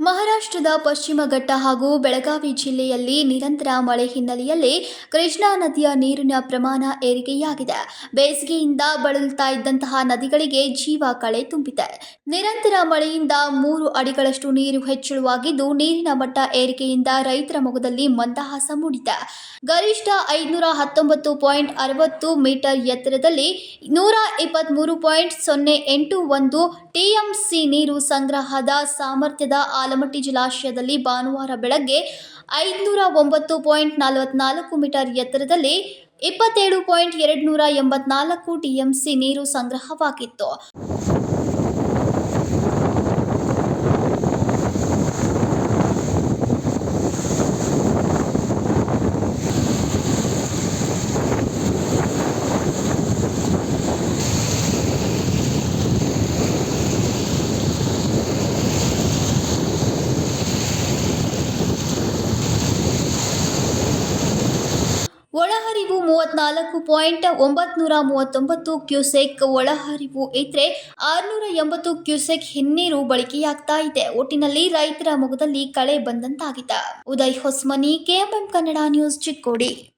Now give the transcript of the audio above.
ಮಹಾರಾಷ್ಟ್ರದ ಪಶ್ಚಿಮ ಘಟ್ಟ ಹಾಗೂ ಬೆಳಗಾವಿ ಜಿಲ್ಲೆಯಲ್ಲಿ ನಿರಂತರ ಮಳೆ ಹಿನ್ನೆಲೆಯಲ್ಲಿ ಕೃಷ್ಣಾ ನದಿಯ ನೀರಿನ ಪ್ರಮಾಣ ಏರಿಕೆಯಾಗಿದೆ. ಬೇಸಿಗೆಯಿಂದ ಬಳಲುತ್ತಾ ಇದ್ದಂತಹ ನದಿಗಳಿಗೆ ಜೀವ ಕಳೆ ತುಂಬಿದೆ. ನಿರಂತರ ಮಳೆಯಿಂದ ಮೂರು ಅಡಿಗಳಷ್ಟು ನೀರು ಹೆಚ್ಚಳವಾಗಿದ್ದು, ನೀರಿನ ಮಟ್ಟ ಏರಿಕೆಯಿಂದ ರೈತರ ಮೊಗದಲ್ಲಿ ಮಂದಹಾಸ ಮೂಡಿದೆ. ಗರಿಷ್ಠ ಐದುನೂರ ಹತ್ತೊಂಬತ್ತು ಪಾಯಿಂಟ್ ಅರವತ್ತು ಮೀಟರ್ ಎತ್ತರದಲ್ಲಿ ನೂರ ಇಪ್ಪತ್ತ್ಮೂರು ಪಾಯಿಂಟ್ ಸೊನ್ನೆ ಎಂಟು ಒಂದು ಟಿಎಂಸಿ ನೀರು ಸಂಗ್ರಹದ ಸಾಮರ್ಥ್ಯದ ಆಲಮಟ್ಟಿ ಜಲಾಶಯದಲ್ಲಿ ಭಾನುವಾರ ಬೆಳಗ್ಗೆ ಐದುನೂರ ಒಂಬತ್ತು ಪಾಯಿಂಟ್ ನಲವತ್ನಾಲ್ಕು ಮೀಟರ್ ಎತ್ತರದಲ್ಲಿ ಇಪ್ಪತ್ತೇಳು ಪಾಯಿಂಟ್ ಎರಡು ನೂರ ಎಂಬತ್ನಾಲ್ಕು ಟಿಎಂಸಿ ನೀರು ಸಂಗ್ರಹವಾಗಿತ್ತು. ಒಳಹರಿವು ಮೂವತ್ನಾಲ್ಕು ಪಾಯಿಂಟ್ ಒಂಬತ್ನೂರ ಮೂವತ್ತೊಂಬತ್ತು ಕ್ಯೂಸೆಕ್ ಒಳಹರಿವು ಇದ್ರೆ ಆರುನೂರ ಎಂಬತ್ತು ಕ್ಯೂಸೆಕ್ ಹಿನ್ನೀರು ಬಳಕೆಯಾಗ್ತಾ ಇದೆ. ಒಟ್ಟಿನಲ್ಲಿ ರೈತರ ಮೊಗದಲ್ಲಿ ಕಳೆ ಬಂದಂತಾಗಿದೆ. Uday Hosmani KMM Kannada news Chikkodi.